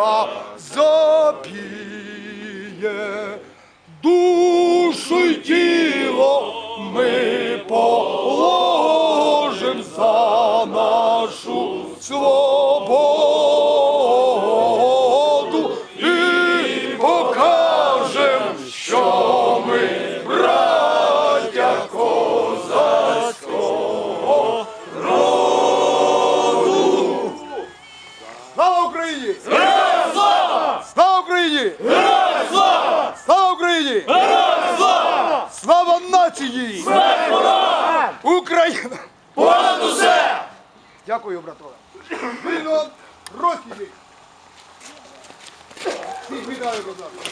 эхо запіє, душу й тіло ми положим за нашу свободу і покажем, що ми браття козацького роду. На Україні! Героям слава! Слава Україні! Героям слава! Слава нації! Смерть ворогам! Україна! Понад усе! Дякую, братове. Вільно розкіді! Всіх вітаю, ласка.